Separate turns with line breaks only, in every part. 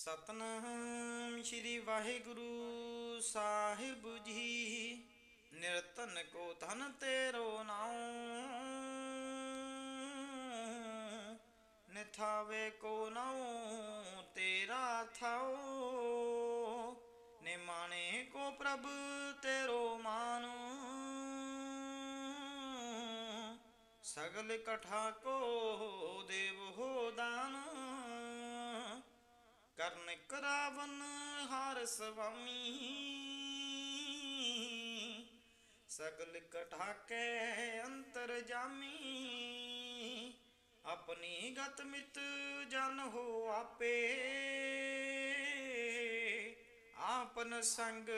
ਸਤਨਾਮ ਸ੍ਰੀ ਵਾਹਿਗੁਰੂ ਸਾਹਿਬ ਜੀ ਨਿਰਤਨ ਕੋ ਧਨ ਤੇਰੋ ਨਾਉ ਨਿਥਾਵੇ ਕੋ ਨਾਉ ਤੇਰਾ ਥਾਉ ਨਿਮਾਣੇ ਕੋ ਪ੍ਰਭ ਤੇਰੋ ਮਾਨੁ ਸਗਲ ਕਠਾ ਕੋ ਦੇਵ ਹੋ ਦਾਨ कर्ण करावन हार स्वामी सगल कठा के अंतर जामी अपनी गत मित जन हो आपे आपन संग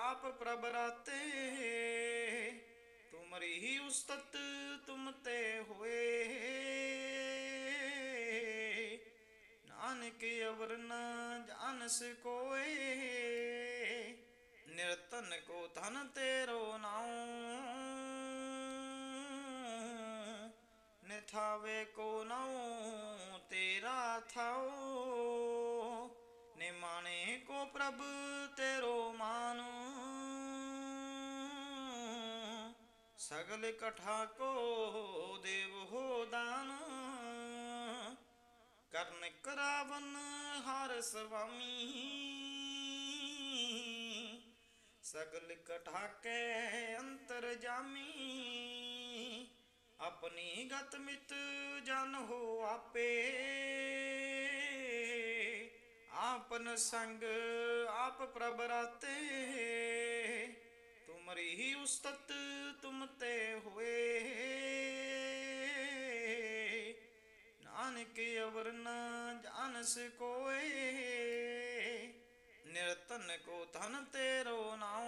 आप प्रभ राते तुमरी ही उस्तत तुम ते हुए जान के अवर न जान से कोई निरतन को धन तेरो नाऊ। निथावे को नाऊ तेरा थाओ। निमाने को प्रभु तेरो मानू। सगल कठा को देव हो दानू। ਕਰਨ ਕਰਾਵਨ ਹਰ ਸੁਆਮੀ ਸਗਲ ਇਕਠਾ ਅੰਤਰ ਜਾਮੀ। ਆਪਣੀ ਗਤ ਮਿਤ ਜਨ ਹੋ ਆਪੇ। ਆਪਨ ਸੰਗ ਆਪ ਪ੍ਰਭ ਰਾਤੇ। ਤੁਮਰੀ ਹੀ ਉਸਤਤ ਤੁਮ ਤੇ ਹੋਏ। जान के अवर न जान से कोए निरतन को धन तेरो नाऊ।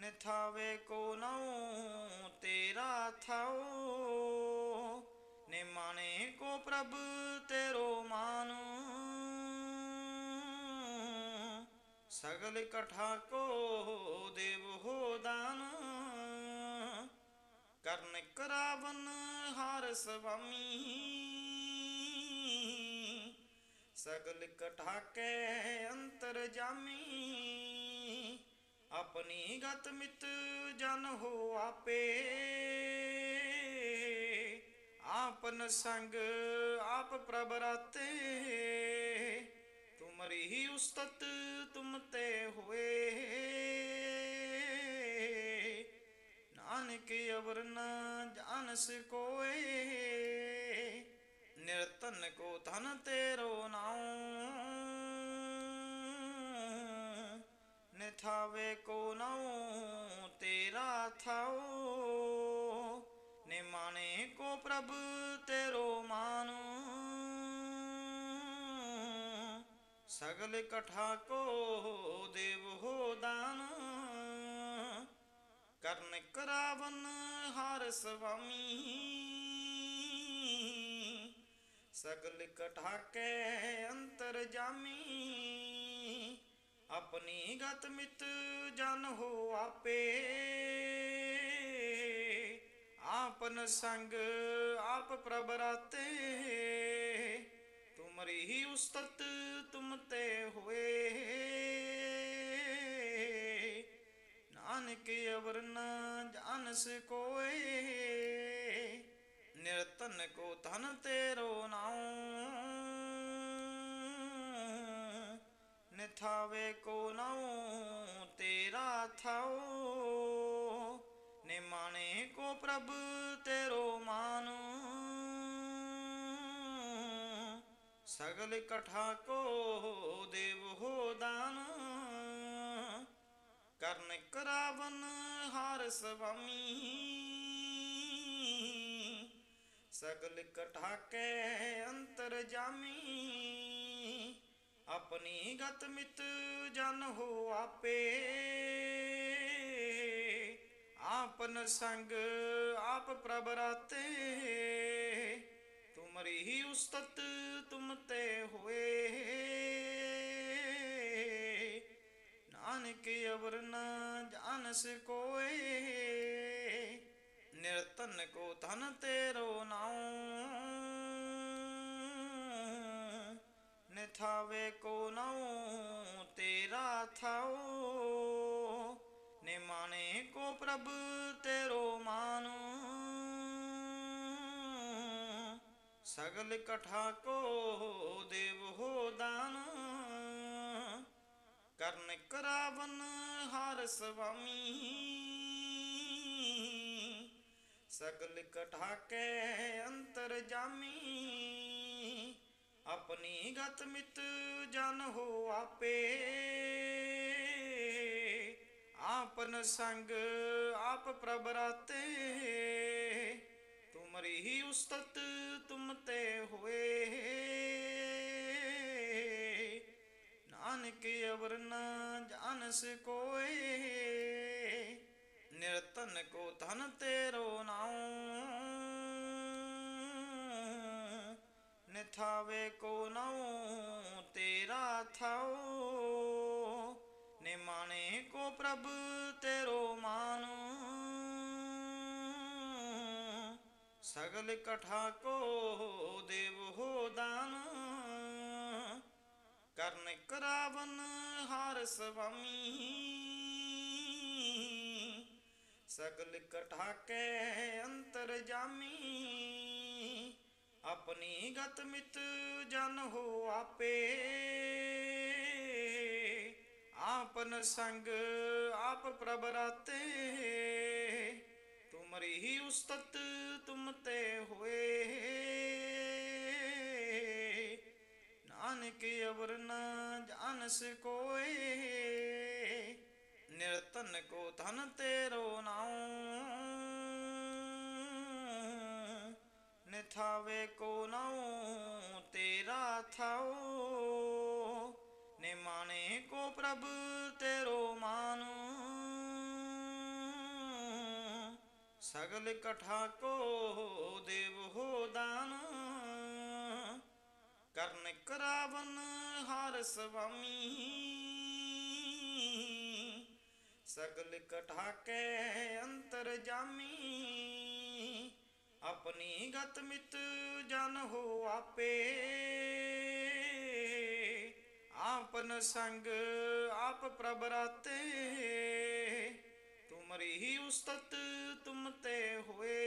निथावे को नाऊ तेरा थाओ। निमाने को प्रभु तेरो मानो। सगल कठा को देव हो दानू। ਕਰਨ ਕਰਾਵਨ ਹਾਰ ਸੁਆਮੀ ਸਗਲ ਇਕਠਾ ਅੰਤਰ ਜਾਮੀ। ਆਪਣੀ ਗਤ ਮਿਤ ਜਨ ਹੋ ਆਪੇ। ਆਪਨ ਸੰਗ ਆਪ ਪ੍ਰਭ ਰਾਤੇ। ਤੁਮਰੀ ਹੀ ਉਸਤਤ ਤੁਮ ਤੇ ਹੋਏ। जान के अवर न जान से कोए निरतन को धन तेरो नाऊ। निथावे को नाऊ तेरा थाओ। निमाने को प्रभु तेरो मानो। सगल कठा को देव हो दानू। ਕਰਨ ਕਰਾਵਨ ਹਰ ਸੁਆਮੀ ਸਗਲ ਇਕਠਾ ਕੇ ਅੰਤਰ ਜਾਮੀ। ਆਪਣੀ ਗਤ ਮਿਤ ਜਨ ਹੋ ਆਪੇ। ਆਪਨ ਸੰਗ ਆਪ ਪ੍ਰਭ ਰਾਤੇ। ਤੁਮਰੀ ਹੀ ਉਸਤਤ ਤੁਮ ਤੇ ਹੋਏ। जान के अवर न जान से कोई निरतन को धन तेरो नाउ निथावे को नाऊ तेरा थाओ। निमाने को प्रभु तेरो मानो। सगल कठा को देव हो दानू। कर्ण करावन हार स्वामी। सगल कठा के अंतर जामी। अपनी गत मित जन हो आपे। आपन संग आप प्रभराते तुमरी ही उस्तत तुम ते हुए। जान के अबर न जान से कोई निर्तन को धन तेरो नाऊ। निथावे को नाऊ तेरा थाओ। ने को प्रभु तेरो मानो। सगल कठा को देव हो दानू। कर्ण करावन हार स्वामी सकल कठा के अंतर जामी अपनी गत मित जान हो आपे आपन संग आप प्रबराते तुमरी ही उस्तत तुम ते हुए ਨਾਨਕ ਅਵਰ ਨ ਜਾਣਸ ਕੋਏ ਨਿਰਤਨ ਕੋ ਧਨ ਤੇਰੋ ਨਾਉ। ਨਿਥਾਵੇ ਕੋ ਨਾਉ ਤੇਰਾ ਥਾਉ। ਨਿਮਾਣੇ ਕੋ ਪ੍ਰਭ ਤੇਰੋ ਮਾਨੂ। ਸਗਲ ਕਠਾ ਕੋ ਦੇਵ ਹੋ ਦਾਨ। ਕਰਨ ਕਰਾਵਨ ਹਾਰ ਸੁਆਮੀ ਸਗਲ ਕਠਾਕੇ ਅੰਤਰ ਜਾਮੀ। ਆਪਣੀ ਗਤ ਮਿਤ ਜਨ ਹੋ ਆਪੇ। ਆਪਨ ਸੰਗ ਆਪ ਪ੍ਰਭ ਰਾਤੇ ਤੁਮਰੀ ਹੀ ਉਸਤਤ ਤੁਮ ਤੇ ਹੋਏ। जान के अवर न जान से कोई निरतन को धन तेरो नाऊ। निथावे को नाऊ तेरा थाओ। निमाने को प्रभु तेरो मानो। सगल कठा को देव हो दानू। ਕਰਨ ਕਰਾਵਨ ਹਰ ਸੁਆਮੀ ਸਗਲ ਕਠਾ ਕੇ ਅੰਤਰ ਜਾਮੀ। ਆਪਣੀ ਗਤ ਮਿਤ ਜਨ ਹੋ ਆਪੇ। ਆਪਨ ਸੰਗ ਆਪ ਪ੍ਰਭ ਰਾਤੇ। ਤੁਮਰੀ ਹੀ ਉਸਤਤ ਤੁਮ ਤੇ ਹੋਏ।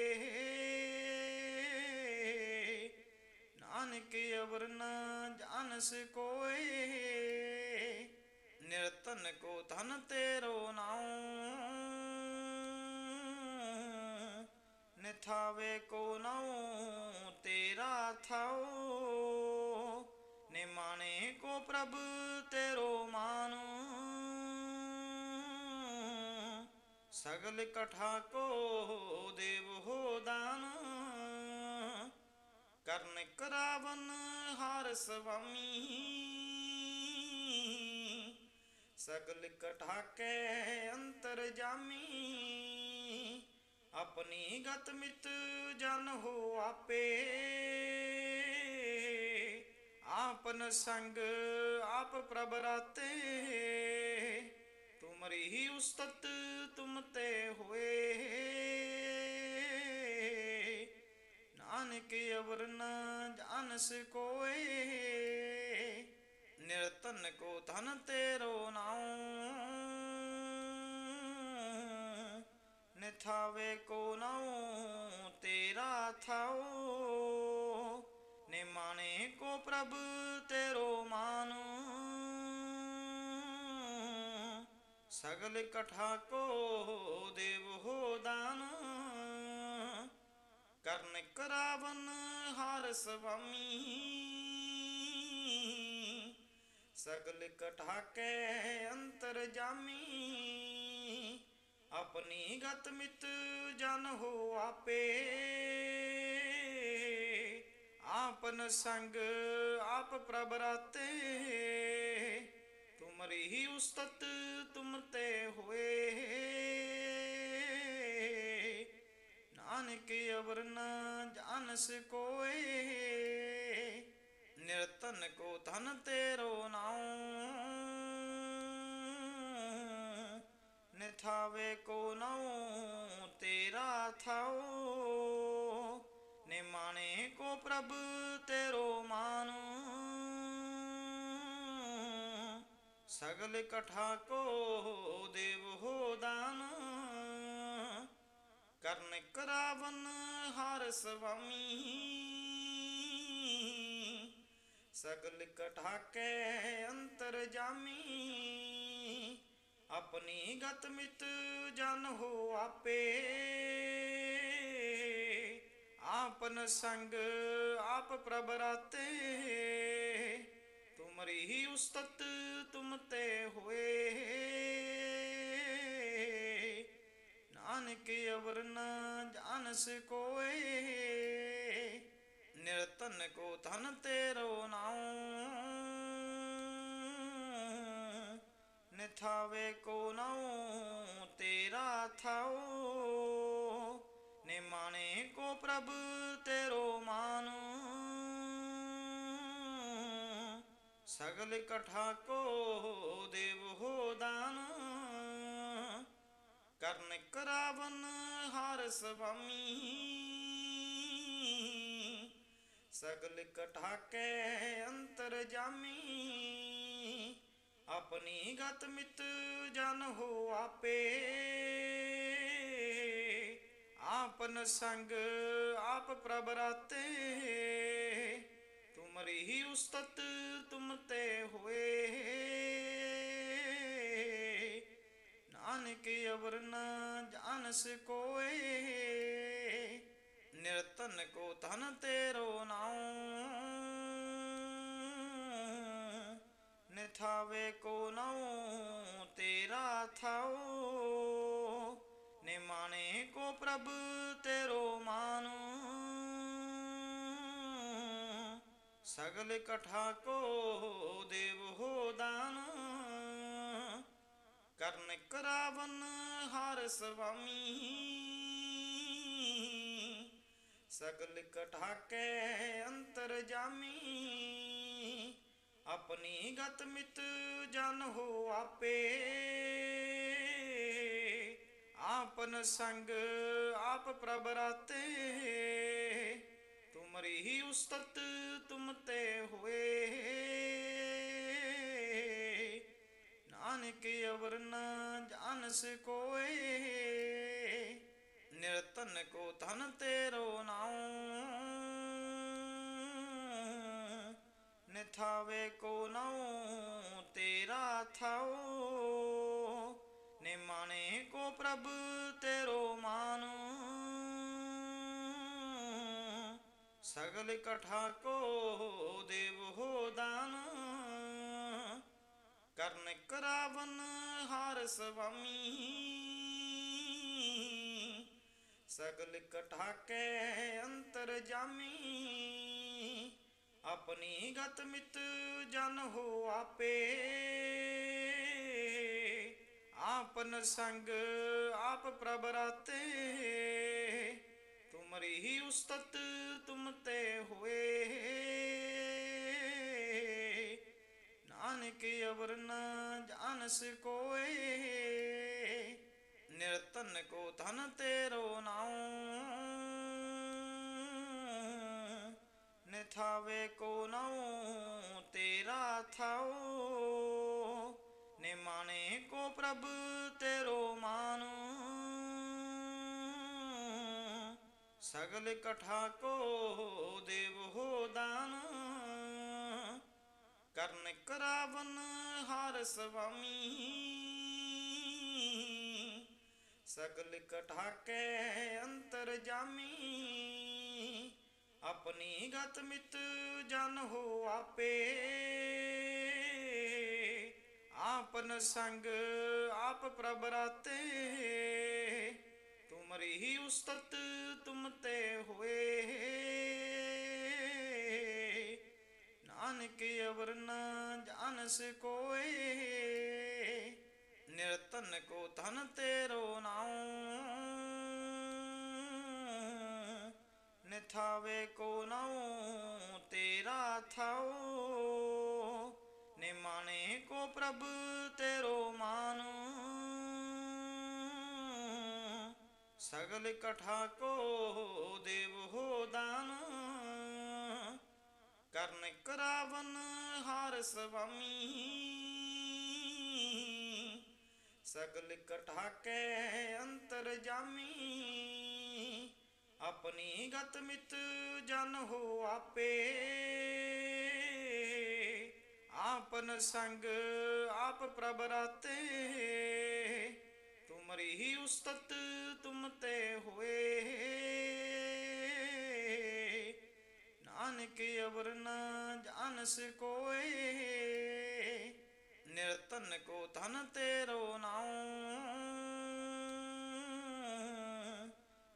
के अवर न जान कोई निरतन को धन तेरो नाऊ। निथावे को नाऊ तेरा थाओ। निमाने को प्रभु तेरो मानो। सगल कठा को देव हो दानो। कर्ण करावन हार स्वामी। सगल कठा के अंतर जामी। अपनी गत मित जन हो आपे। आपन संग आप प्रबराते तुम्हारी ही उस्तत तुम ते हुए। के अवर न जान से कोई निरतन को धन तेरो नाऊ। निथावे को नाऊ तेरा थाओ। ने माने को प्रभु तेरो मानो। सगल कठा को देव हो दानो। कर्ण करावन हार स्वामी सगल कठा के अंतर जामी अपनी गत मित जन हो आपे आपन संग आप प्रभराते तुम तुमरी ही उस्तत तुम ते हुए ਨਾਨਕ ਅਵਰ ਨ ਕੋਏ। ਨਿਰਤਨ ਕੋ ਧਨ ਤੇਰੋ ਨਾਉ। ਨਿਥਾਵੇ ਕੋ ਨਾਉ, ਤੇਰਾ ਥਾਉ। ਨਿਮਾਣੇ ਕੋ ਪ੍ਰਭ, ਤੇਰੋ ਮਾਨੂ। कर्ण करावन हार स्वामी। सकल कठाके अंतर जामी। अपनी गत मित जन हो आपे। आपन संग आप प्रभराते तुमरी ही उस्तत तुम ते हुए। जान के अवर न जान से कोई निरतन को धन तेरो नाऊ। निथावे को नाऊ तेरा थाओ। निमाने को प्रभु तेरो मानो। सगल कठा को देव हो दानू। कर्ण करावन हार स्वामी। सगल कठा के अंतर जामी। अपनी गत मित जन हो आपे। आपन संग आप प्रबराते। तुमरी ही उस्तत तुम ते हुए। जान के अवर न जान से कोए। निरतन को धन तेरो नाऊ। निथावे को नाऊ तेरा थाओ। निमाने को प्रभु तेरो मानो। सगल कठा को देव हो दानो। ਕਰਨ ਕਰਾਵਨ ਹਰ ਸਵਾਮੀ। ਸਗਲ ਕਠਾਕੇ ਅੰਤਰ ਜਾਮੀ। ਆਪਣੀ ਗਤ ਮਿਤ ਜਨ ਹੋ ਆਪੇ। ਆਪਨ ਸੰਗ ਆਪ ਪ੍ਰਭ ਰਾਤੇ। ਤੁਮਰੀ ਹੀ ਉਸਤਤ ਤੁਮ ਤੇ ਹੋਏ। जान के अवर न जान से निरतन को धन तेरो नाऊ। निथावे को नाऊ तेरा थाओ। ने माने को प्रभु तेरो मानो। सगल कठा को देव ਕਰਾਵਨ ਹਾਰ ਸੁਆਮੀ ਸਗਲ ਕਠਾਕੇ ਅੰਤਰ ਜਾਮੀ। ਆਪਣੀ ਗਤ ਮਿਤ ਜਨ ਹੋ ਆਪੇ। ਆਪਨ ਸੰਗ ਆਪ ਪ੍ਰਭ ਰਾਤੇ। ਤੁਮਰੀ ਹੀ ਉਸਤਤ ਤੁਮ ਤੇ ਹੋਏ। ਨਾਨਕ ਅਵਰ ਨ ਜਾਣਸ ਕੋਏ ਨਿਰਤਨ ਕੋ ਧਨ ਤੇਰੋ ਨਾਉ। ਨਿਥਾਵੇ ਕੋ ਨਾਉ ਤੇਰਾ ਥਾਉ। ਨਿਮਾਣੇ ਕੋ ਪ੍ਰਭ ਤੇਰੋ ਮਾਨੁ। ਸਗਲ ਕਠਾ ਕੋ ਦੇਵ कर्ण करावन हार स्वामी सकल कठा के अंतर जामी अपनी गत मित जन हो आपे आपन संग आप प्रबराते तुमरी ही उस्तत तुम ते हुए के अवर न जान से कोई निरतन को धन तेरो नाऊ। निथावे को नाऊ तेरा थाओ। निमाने को प्रभु तेरो मानो। सगल कठा को देव हो दानू। कर्ण करावन हार स्वामी। सगल कठा के अंतर जामी। अपनी गत मित जन हो आपे। आपन संग आप प्रभ राते। तुमरी ही उस्तत तुम ते हुए। ਹੋਏ ਨਾਨਕ ਅਵਰ ਨ ਜਾਣਸ ਕੋਏ। ਨਿਰਤਨ ਕੋ ਧਨ ਤੇਰੋ ਨਾਉ।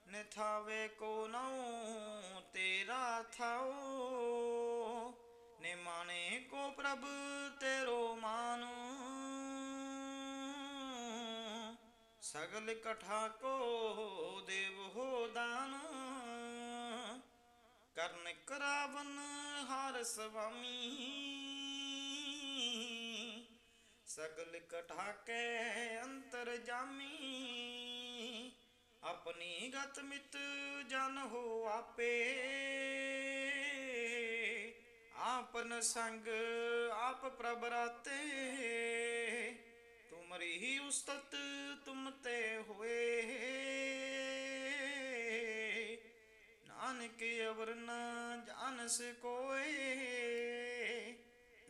ਨਿਥਾਵੇ ਕੋ ਨਾਉ ਤੇਰਾ ਥਾਉ। ਨਿਮਾਣੇ ਕੋ ਪ੍ਰਭ ਤੇਰੋ ਮਾਨੂ। ਸਗਲ ਕਠਾ ਕੋ ਦੇਵ ਹੋ ਦਾਨ। कर्ण करावन हार स्वामी। सगल कठा के अंतर जामी। अपनी गत मित जन हो आपे। आपन संग आप प्रबराते। तुम्हारी ही उस्तत तुम ते हुए। जान के अवर न जान से कोई।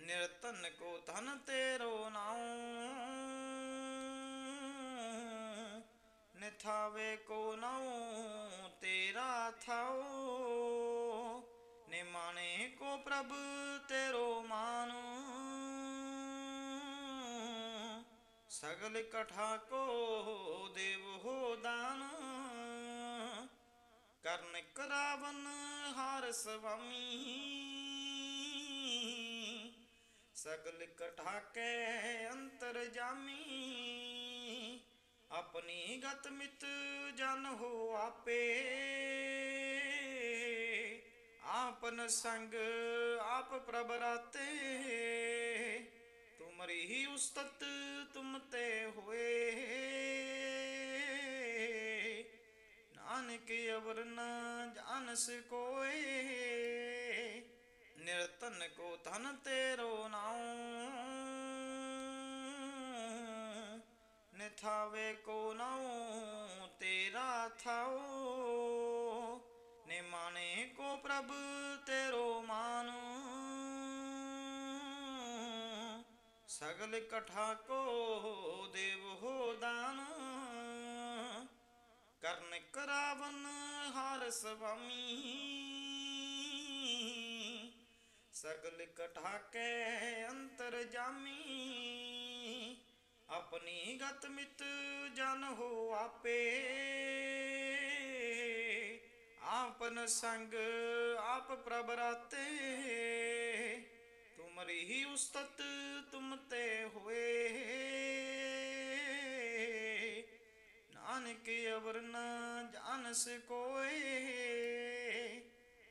निरतन को धन तेरो नाऊ। निथावे को नाऊ तेरा थाओ निमाने को प्रभु तेरो मानो। सगल कठा को देव हो दानो। कर्ण करावन हार स्वामी सगल कठा के अंतर जामी अपनी गत मित जन हो आपे आपन संग आप प्रबराते तुमरी ही उस्तत तुम ते हुए जान के अवर न जान से कोई निरतन को धन तेरो नाओ निथावे को नाऊ तेरा थाओ। निमाने को प्रभु तेरो मानो। सगल कठा को देव हो दानू। दर्शन करावन हार स्वामी? सगल कठा के अंतर जामी। अपनी गत मित जन हो आपे। आपन संग आप प्रबराते। तुमरी ही उस्तत तुम ते हुए। ਨਾਨਕ ਅਵਰਨ ਨ ਜਾਣਸ ਕੋਏ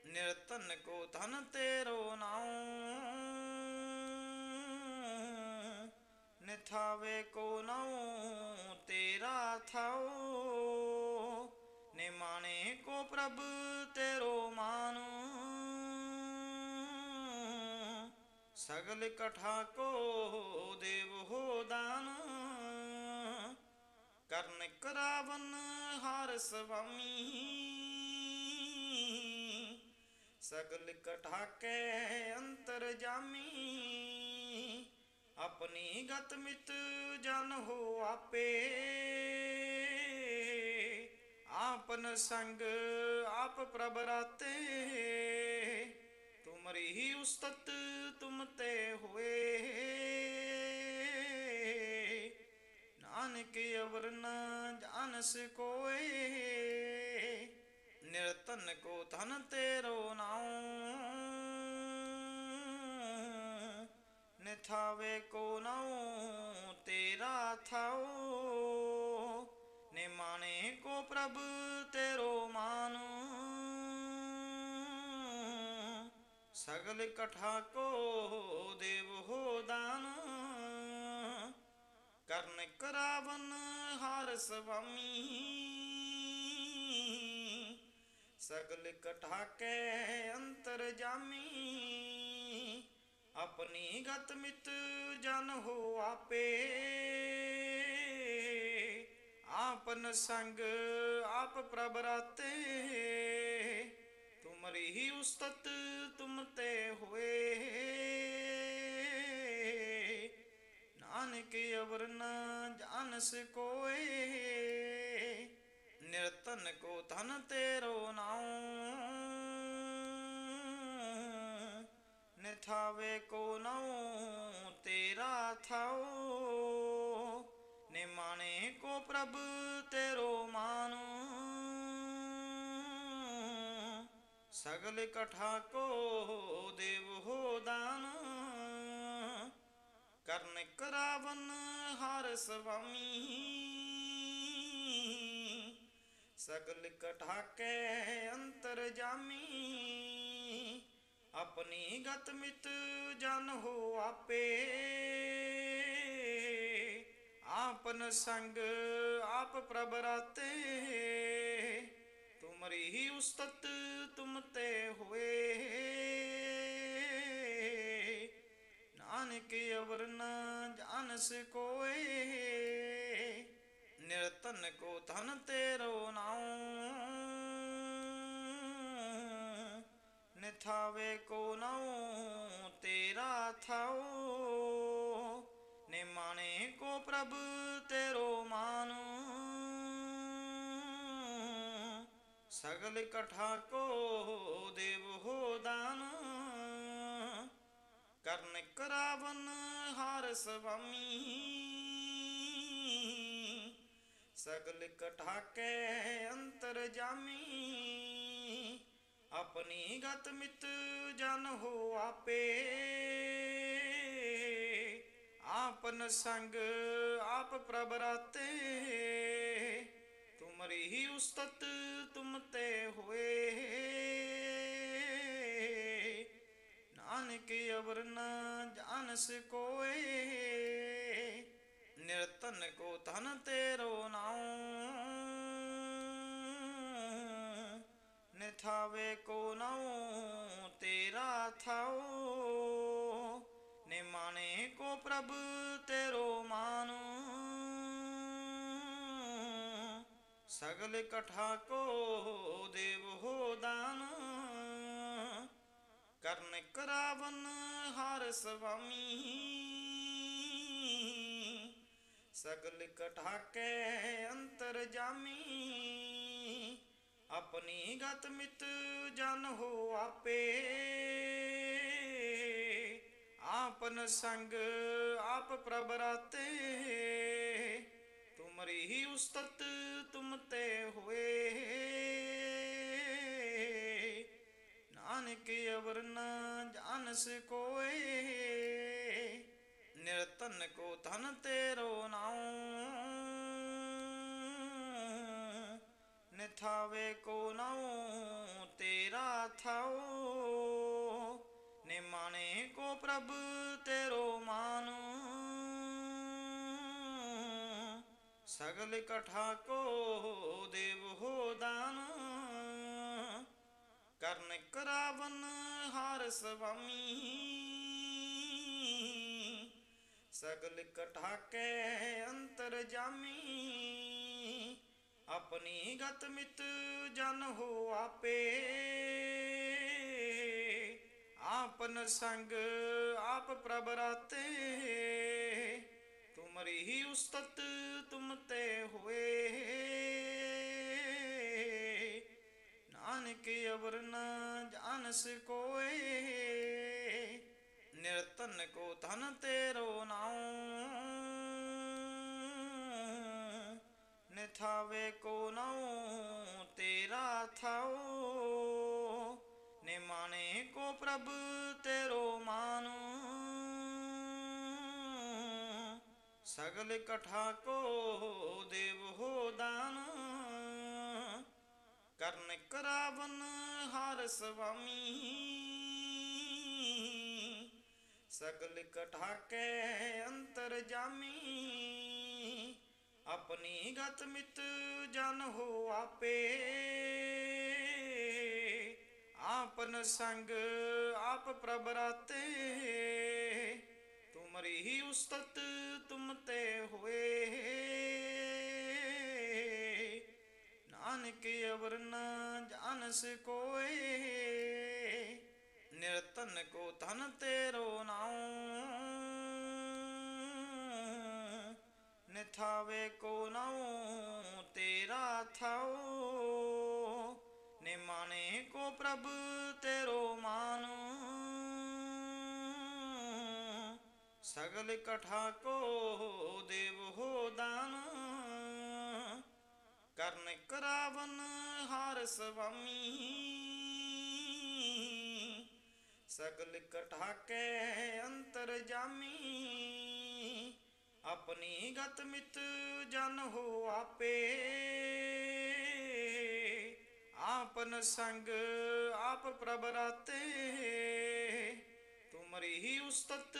ਨਿਰਤਨ ਕੋ ਧਨ ਤੇਰੋ ਨਾਉ। ਨਿਥਾਵੇ ਕੋ ਨਾਉ ਤੇਰਾ ਥਾਉ। ਨਿਮਾਣੇ ਕੋ ਪ੍ਰਭ ਤੇਰੋ ਮਾਨੂ। ਸਗਲ ਕਠਾ ਕੋ ਦੇਵ ਹੋ ਦਾਨ। ਕਰਨ ਕਰਾਵਨ ਹਾਰ ਸੁਆਮੀ ਸਗਲ ਕਠਾ ਕੇ ਅੰਤਰ ਜਾਮੀ। ਆਪਣੀ ਗਤ ਮਿਤ ਜਨ ਹੋ ਆਪੇ। ਆਪਨ ਸੰਗ ਆਪ ਪ੍ਰਭ ਰਾਤੇ। ਤੁਮਰੀ ਹੀ ਉਸਤਤ ਤੁਮ ਤੇ ਹੋਏ। जान के अवर न जान से कोई निरतन को धन तेरो नाऊ। निथावे को नाऊ तेरा थाओ। ने माने को प्रभु तेरो मानू। सगल कठा को देव हो दानू। कर्ण करावन हार स्वामी सगल कठा के अंतर जामी अपनी गत मित जन हो आपे आपन संग आप प्रभराते तुम तुमरी ही उस्तत तुम ते हुए नानक अवर न जान से कोई निर्तन को धन तेरो नाऊ। निथावे को नाऊ तेरा थाओ। निमाने को प्रभ तेरो मानो। सगल कठा को देव हो दान। कर्ण करावन हार स्वामी। सगल कठा के अंतर जामी। अपनी गत मित जन हो आपे। आपन संग आप प्रबराते। तुमरी ही उस्तत तुम ते हुए। नानक अवर न जान से कोई निर्तन को धन तेरो नाऊ निथावे को नाऊ तेरा थाओ निमाने को प्रभ तेरो मानो सगल कठा को देव हो दान कर्ण करावन हार स्वामी। सगल कठा के अंतर जामी। अपनी गत मित जन हो आपे। आपन संग आप प्रबराते। तुमरी ही उस्तत तुम ते हुए। नानक अवर न जान से निर्तन को धन तेरो नाऊ। निथावे को नाऊ तेरा थाओ। निमाने को प्रभ तेरो मानो। सगल कठा को देव हो दान। कर्ण करावन हार स्वामी। सगल कठा के अंतर जामी। अपनी गत मित जन हो आपे। आपन संग आप प्रबराते। तुमरी ही उस्तत तुम ते हुए। नानक अवर न जान से कोई निर्तन को धन तेरो नाऊ। निथावे को नाऊ तेरा थाओ। निमाने को प्रभ तेरो मानो। सगल कठा को देव हो दान। कर्ण करावन हार स्वामी सगल कठा के अंतर जामी अपनी गत मित जन हो आपे आपन संग आप प्रबराते तुमरी ही उस्तत तुम ते हुए नानक अवर न जान से कोई निर्तन को धन तेरो नाऊ निथावे को नाऊ तेरा थाओ निमाने को प्रभ तेरो मानो सगल कठा को देव हो दान कर्ण करावन हार स्वामी सगल कठा के अंतर जामी अपनी गत मित जन हो आपे आपन संग आप प्रबराते तुमरी ही उस्तत तुम ते हुए जान के अवर न जान से कोई निरतन को धन तेरो नाऊ। निथावे को नाऊ तेरा थाओ। निमाने को प्रभु तेरो मानो। सगल कठा को देव हो दानो। कर्ण करावन हार स्वामी। सगल कठा के अंतर जामी। अपनी गत मित जन हो आपे। आपन संग आप प्रभ राते। तुमरी ही उस्तत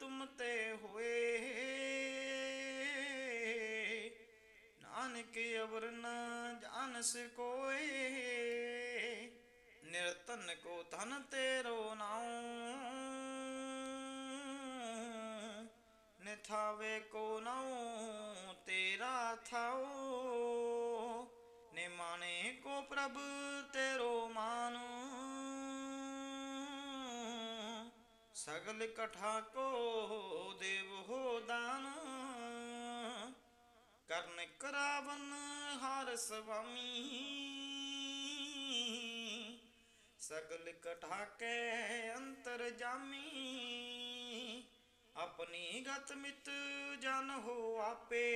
तुम ते हुए। ਹੋਏ ਨਾਨਕ ਅਵਰ ਨ ਜਾਣਸ ਕੋਏ ਨਿਰਤਨ ਕੋ ਧਨ ਤੇਰੋ ਨਾਉ। ਨਿਥਾਵੇ ਕੋ ਨਾਉ ਤੇਰਾ ਥਾਉ। ਨਿਮਾਣੇ ਕੋ ਪ੍ਰਭ ਤੇਰੋ ਮਾਨ। ਸਗਲ ਕਠਾ ਕੋ ਦੇਵ ਹੋ ਦਾਨ। कर्ण करावन हार स्वामी। सकल कठा के अंतर जामी। अपनी गत मित जन हो आपे।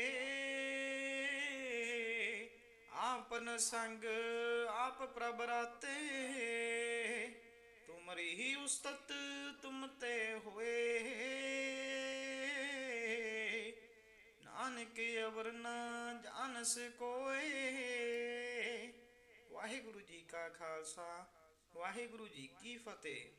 आपन संग आप प्रबराते। तुमरी ही उस्तत तुम ते हुए। ਨਾਨਕ ਅਵਰ ਨ ਜਾਣਸ ਕੋਏ ਵਾਹਿਗੁਰੂ ਜੀ ਕਾ ਖਾਲਸਾ ਵਾਹਿਗੁਰੂ ਜੀ ਕੀ ਫਤਿਹ।